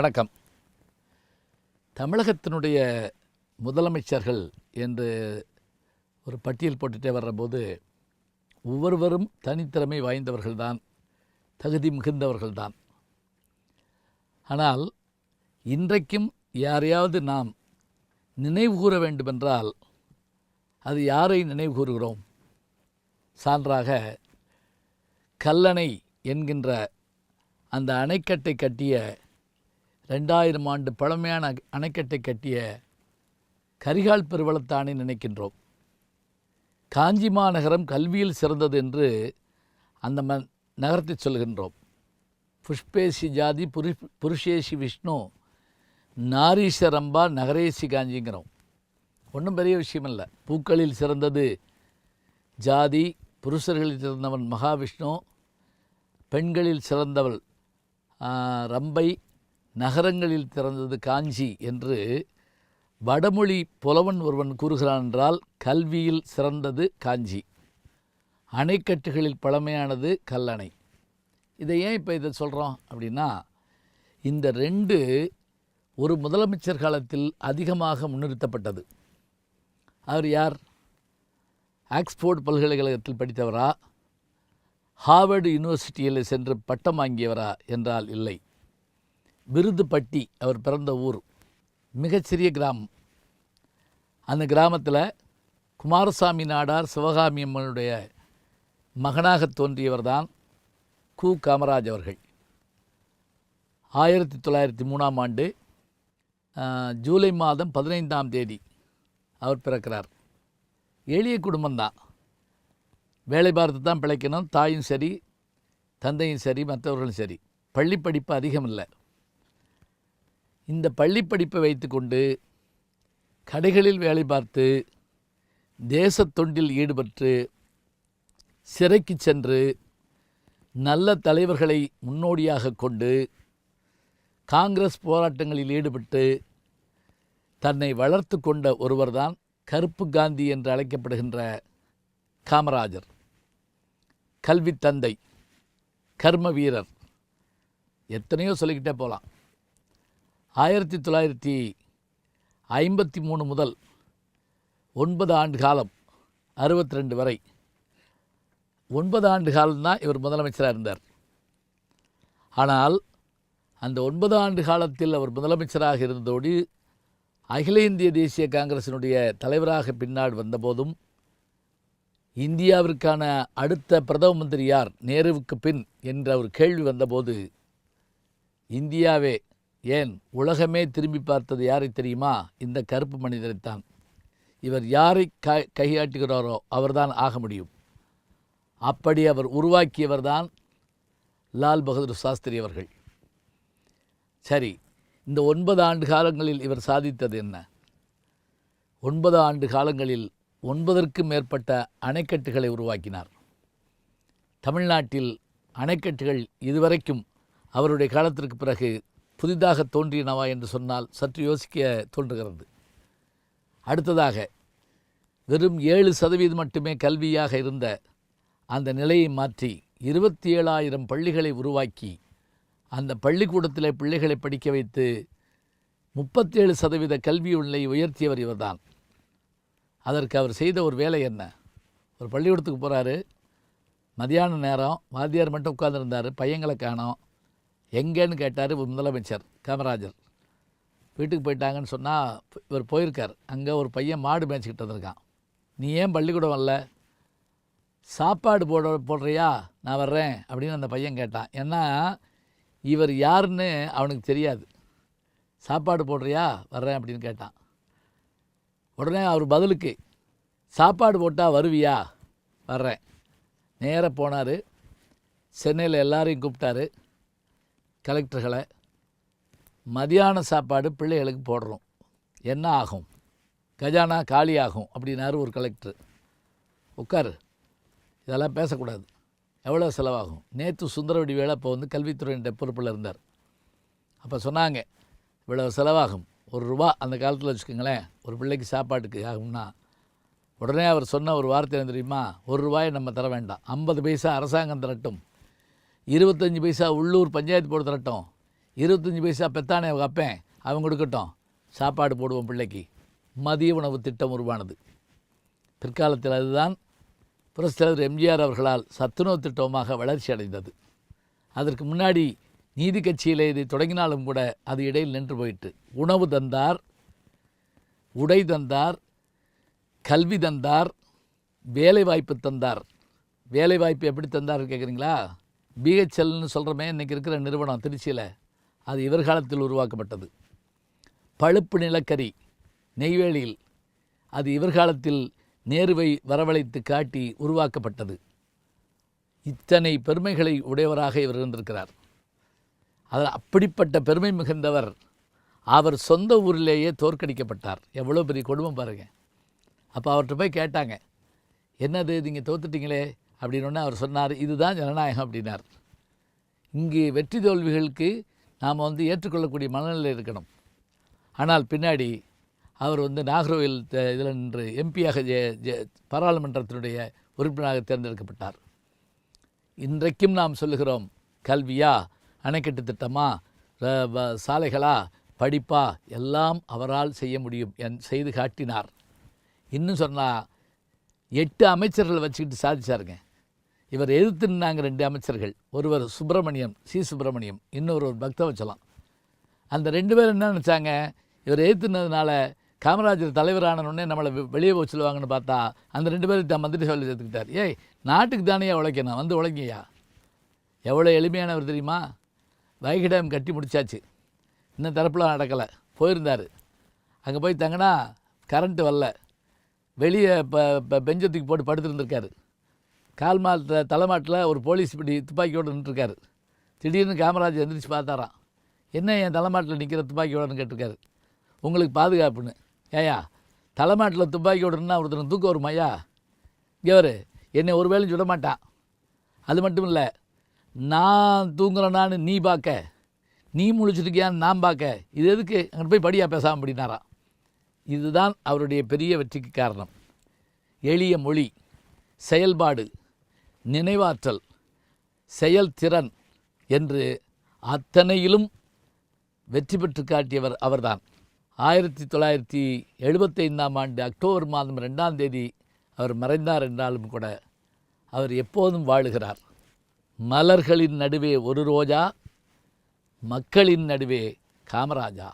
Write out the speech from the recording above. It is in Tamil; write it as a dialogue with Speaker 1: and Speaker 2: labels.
Speaker 1: வணக்கம். தமிழகத்தினுடைய முதலமைச்சர்கள் என்று ஒரு பட்டியல் போட்டுகிட்டே வர்றபோது ஒவ்வொருவரும் தனித்திறமை வாய்ந்தவர்கள்தான் தகுதி மிகுந்தவர்கள்தான். ஆனால் இன்றைக்கும் யாரையாவது நாம் நினைவு கூற வேண்டுமென்றால் அது யாரை நினைவு கூறுகிறோம்? சான்றாக கல்லணை என்கின்ற அந்த அணைக்கட்டை கட்டிய ரெண்டாயிரம் ஆண்டு பழமையான அணைக்கட்டை கட்டிய கரிகால் பெருவளத்தானை நினைக்கின்றோம். காஞ்சி மாநகரம் கல்வியில் சிறந்தது என்று அந்த ம நகரத்தை சொல்கின்றோம். புஷ்பேசி ஜாதி புரு புருஷேசி விஷ்ணு நாரீசரம்பா நகரேசி காஞ்சிங்கிறோம். ஒன்றும் பெரிய விஷயம் இல்லை பூக்களில் சிறந்தது ஜாதி புருஷர்களில் சிறந்தவன் மகாவிஷ்ணு பெண்களில் சிறந்தவள் ரம்பை நகரங்களில் சிறந்தது காஞ்சி என்று வடமொழி புலவன் ஒருவன் கூறுகிறான் என்றால் கல்வியில் சிறந்தது காஞ்சி. அணைக்கட்டுகளில் பழமையானது கல்லணை. இதை ஏன் இப்போ இதை சொல்கிறோம் அப்படின்னா இந்த ரெண்டு ஒரு முதலமைச்சர் காலத்தில் அதிகமாக முன்னிறுத்தப்பட்டது. அவர் யார்? ஆக்ஸ்போர்ட் பல்கலைக்கழகத்தில் படித்தவரா? ஹார்வர்டு யூனிவர்சிட்டியில் சென்று பட்டம் வாங்கியவரா என்றால் இல்லை. விருதுப்பட்டி அவர் பிறந்த ஊர். மிகச்சிறிய கிராமம். அந்த கிராமத்தில் குமாரசாமி நாடார் சிவகாமி அம்மனுடைய மகனாக தோன்றியவர்தான் கு. காமராஜ் அவர்கள். ஆயிரத்தி தொள்ளாயிரத்தி மூணாம் ஆண்டு ஜூலை மாதம் பதினைந்தாம் தேதி அவர் பிறக்கிறார். எளிய குடும்பம்தான். வேலை பார்த்து தான் பிழைக்கணும் தாயும் சரி தந்தையும் சரி மற்றவர்களும் சரி. பள்ளி படிப்பு அதிகம் இல்லை இந்த பள்ளி படிப்பை வைத்துக்கொண்டு கடைகளில் வேலை பார்த்து தேசத் தொண்டில் ஈடுபட்டு சிறைக்கு சென்று நல்ல தலைவர்களை முன்னோடியாக கொண்டு காங்கிரஸ் போராட்டங்களில் ஈடுபட்டு தன்னை வளர்த்து கொண்ட ஒருவர்தான் கருப்பு காந்தி என்று அழைக்கப்படுகின்ற காமராஜர். கல்வி தந்தை கர்ம வீரர். எத்தனையோ சொல்லிக்கிட்டே போகலாம் ஆயிரத்தி தொள்ளாயிரத்தி ஐம்பத்தி மூணு முதல் ஒன்பது ஆண்டு காலம் அறுபத்தி ரெண்டு வரை. ஒன்பது ஆண்டு காலம்தான் இவர் முதலமைச்சராக இருந்தார். ஆனால் அந்த ஒன்பது ஆண்டு காலத்தில் அவர் முதலமைச்சராக இருந்ததோடு அகில இந்திய தேசிய காங்கிரசினுடைய தலைவராக பின்னாடு வந்தபோதும் இந்தியாவிற்கான அடுத்த பிரதம மந்திரி யார் நேருவுக்கு பின் என்ற ஒரு கேள்வி வந்தபோது இந்தியாவே ஏன் உலகமே திரும்பி பார்த்தது யாரை தெரியுமா? இந்த கருப்பு மனிதரைத்தான். இவர் யாரை க கையாட்டுகிறாரோ அவர்தான் ஆக முடியும். அப்படி அவர் உருவாக்கியவர்தான் லால் பகதூர் சாஸ்திரி அவர்கள். சரி இந்த ஒன்பது ஆண்டு காலங்களில் இவர் சாதித்தது என்ன? ஒன்பது ஆண்டு காலங்களில் ஒன்பதற்கும் மேற்பட்ட அணைக்கட்டுகளை உருவாக்கினார். தமிழ்நாட்டில் அணைக்கட்டுகள் இதுவரைக்கும் அவருடைய காலத்திற்கு பிறகு புதிதாக தோன்றியனவா என்று சொன்னால் சற்று யோசிக்க தோன்றுகிறது. அடுத்ததாக வெறும் ஏழு சதவீதம் மட்டுமே கல்வியாக இருந்த அந்த நிலையை மாற்றி இருபத்தி ஏழாயிரம் பள்ளிகளை உருவாக்கி அந்த பள்ளிக்கூடத்தில் பிள்ளைகளை படிக்க வைத்து முப்பத்தேழு சதவீத கல்வி நிலையை உயர்த்தியவர் இவர்தான். அதற்கு அவர் செய்த ஒரு வேலை என்ன? ஒரு பள்ளிக்கூடத்துக்கு போகிறாரு மதியான நேரம் வாத்தியார் மட்டும் உட்கார்ந்திருந்தார். பையங்களை காணோம். எங்கேன்னு கேட்டார் முதலமைச்சர் காமராஜர். வீட்டுக்கு போயிட்டாங்கன்னு சொன்னால் இவர் போயிருக்கார். அங்கே ஒரு பையன் மாடு மேய்ச்சிக்கிட்டு வந்திருக்கான். நீ ஏன் பள்ளிக்கூடம் வரல? சாப்பாடு போட போடுறியா? நான் வர்றேன் அப்படின்னு அந்த பையன் கேட்டான். ஏன்னா இவர் யாருன்னு அவனுக்கு தெரியாது. சாப்பாடு போடுறியா? வர்றேன் அப்படின்னு கேட்டான். உடனே அவர் பதிலுக்கு சாப்பாடு போட்டால் வருவியா? வர்றேன். நேராக போனார். சென்னையில் எல்லாரையும் கூப்பிட்டாரு. கலெக்டர்களை மதியான சாப்பாடு பிள்ளைகளுக்கு போடுறோம். என்ன ஆகும்? கஜானா காலி ஆகும் அப்படின்னாரு ஒரு கலெக்டர். உட்காரு. இதெல்லாம் பேசக்கூடாது. எவ்வளோ செலவாகும்? நேற்று சுந்தரவடி வேலை அப்போ வந்து கல்வித்துறையின் பொறுப்பில் இருந்தார். அப்போ சொன்னாங்க இவ்வளோ செலவாகும். ஒரு ரூபா அந்த காலத்தில் வச்சுக்கோங்களேன். ஒரு பிள்ளைக்கு சாப்பாட்டுக்கு ஆகும்னா உடனே அவர் சொன்ன ஒரு வார்த்தை என்ன தெரியுமா? ஒரு ரூபாயை நம்ம தர வேண்டாம். ஐம்பது பைசா அரசாங்கம் தரட்டும். இருபத்தஞ்சி பைசா உள்ளூர் பஞ்சாயத்து போர்டு தரட்டும். இருபத்தஞ்சி பைசா பெத்தானே அவங்க அப்பேன். அவங்க கொடுக்கட்டும். சாப்பாடு போடுவோம் பிள்ளைக்கு. மதிய உணவு திட்டம் உருவானது. பிற்காலத்தில் அதுதான் புரட்சித்தலைவர் எம்ஜிஆர் அவர்களால் சத்துணவு திட்டமாக வளர்ச்சி அடைந்தது. அதற்கு முன்னாடி நீதி கட்சியில் இதை தொடங்கினாலும் கூட அது இடையில் நின்று போயிட்டு உணவு தந்தார் உடை தந்தார் கல்வி தந்தார் வேலைவாய்ப்பு தந்தார். வேலைவாய்ப்பு எப்படி தந்தார் கேட்குறீங்களா பிஹெச்எல்னு சொல்கிறோமே இன்றைக்கி இருக்கிற நிறுவனம் திருச்சியில். அது இவர் காலத்தில் உருவாக்கப்பட்டது. பழுப்பு நிலக்கரி நெய்வேலியில் அது இவர் காலத்தில் நேருவை வரவழைத்து காட்டி உருவாக்கப்பட்டது. இத்தனை பெருமைகளை உடையவராக இவர் இருந்திருக்கிறார். அதில் அப்படிப்பட்ட பெருமை மிகுந்தவர் அவர் சொந்த ஊரிலேயே தோற்கடிக்கப்பட்டார். எவ்வளோ பெரிய குடும்பம் பாருங்க. அப்போ அவர்கிட்ட போய் கேட்டாங்க என்னது நீங்கள் தோத்துட்டீங்களே? அப்படின்னு அவர் சொன்னார் இதுதான் ஜனநாயகம் அப்படின்னார். இங்கே வெற்றி தோல்விகளுக்கு நாம் வந்து ஏற்றுக்கொள்ளக்கூடிய மனநிலை இருக்கணும். ஆனால் பின்னாடி அவர் வந்து நாகர்கோவில் இதில் நின்று எம்பியாக ஜெ ஜெ பாராளுமன்றத்தினுடைய உறுப்பினராக தேர்ந்தெடுக்கப்பட்டார். இன்றைக்கும் நாம் சொல்லுகிறோம் கல்வியா அணைக்கட்டு திட்டமா வ- சாலைகளா படிப்பா எல்லாம் அவரால் செய்ய முடியும் என் செய்து காட்டினார். இன்னும் சொன்னால் எட்டு அமைச்சர்களை வச்சுக்கிட்டு சாதிச்சாருங்க. இவர் எதிர்த்து நின்னாங்க ரெண்டு அமைச்சர்கள். ஒருவர் சுப்பிரமணியம் சி. சுப்பிரமணியம் இன்னொருவர் பக்தவச்சலம் அந்த ரெண்டு பேரும் என்ன நினச்சாங்க? இவர் எதிர்த்துனதுனால காமராஜர் தலைவரானவுடனே நம்மளை வெ- வெளியே போக சொல்லுவாங்கன்னு பார்த்தா அந்த ரெண்டு பேரும் தான் மந்திரி சபையில் சேர்த்துக்கிட்டார். ஏய் நாட்டுக்கு தானே உழைக்கணும்? வந்து உழைக்கியா? எவ்வளோ எளிமையானவர் தெரியுமா? வைகை டேம் கட்டி முடிச்சாச்சு. இன்னும் தரப்புலாம் நடக்கலை. போயிருந்தார். அங்கே போய் தங்கினா கரண்ட்டு வரல. வெளியே இப்போ இப்போ பெஞ்சை தூக்கி போட்டு படுத்துருந்துருக்காரு. கால் மாட்டில் தலைமாட்டில் ஒரு போலீஸ் இப்படி துப்பாக்கியோடு நின்றுருக்காரு திடீர்னு காமராஜ் எந்திரிச்சு பார்த்தாராம். என்ன என் தலைமாட்டில் நிற்கிற துப்பாக்கியோடன்னு கேட்டிருக்காரு. உங்களுக்கு பாதுகாப்புன்னு. ஏயா தலைமாட்டில் துப்பாக்கியோடுன்னா ஒருத்தர் தூக்கம் வருமாய்யா இங்கே என்னை ஒரு வேலையும் சுட மாட்டான் அது மட்டும் இல்லை நான் தூங்குறேனான்னு நீ பார்க்க. நீ முழிச்சிருக்கியான்னு நான் பார்க்க. இது எதுக்கு? அங்கே போய் படியாக பேசாமல் அப்படின்னாராம். இதுதான் அவருடைய பெரிய வெற்றிக்கு காரணம். எளிய மொழி செயல்பாடு. நினைவாற்றல் செயல்திறன் என்று அத்தனையிலும் வெற்றி பெற்று காட்டியவர் அவர்தான். ஆயிரத்தி தொள்ளாயிரத்தி எழுபத்தைந்தாம் ஆண்டு அக்டோபர் மாதம் ரெண்டாம் தேதி அவர் மறைந்தார் என்றாலும் கூட அவர் எப்போதும் வாழுகிறார். மலர்களின் நடுவே ஒரு ரோஜா மக்களின் நடுவே காமராஜா.